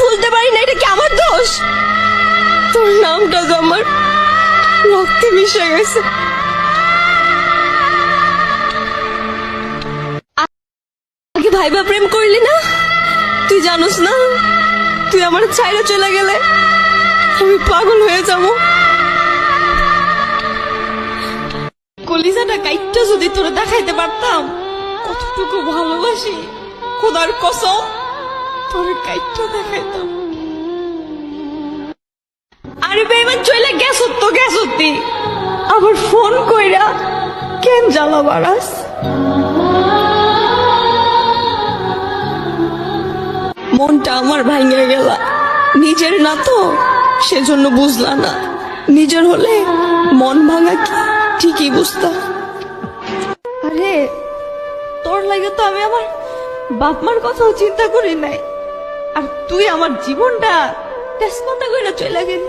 ভুলতে পারি না, এটা কি আমার দোষ? তোর নামটা তো আমার রক্তে মিশে গেছে। আগে ভাইবা প্রেম করলি না? তুই জানোস না, তুই আমার ছাইরা চলে গেলে আমি পাগল হয়ে যাব। কলিজাটা কাইটটা যদি তোরে দেখাইতে পারতাম, কতটুকু ভালোবাসি, খোদার কসম। তোরে আরে চলে আবার ফোন কইরা কেন জ্বালা বাড়াস মনটা আমার ভাঙে গেল। নিজের না তো, সেজন্য বুঝলা না। নিজের হলে মন ভাঙা কি? ঠিকই বুঝতাম। আরে, তোর লাগে তো আমি আমার বাপ মার কথাও চিন্তা করি নাই। তুই আমার জীবনটা করে চলে গেলি।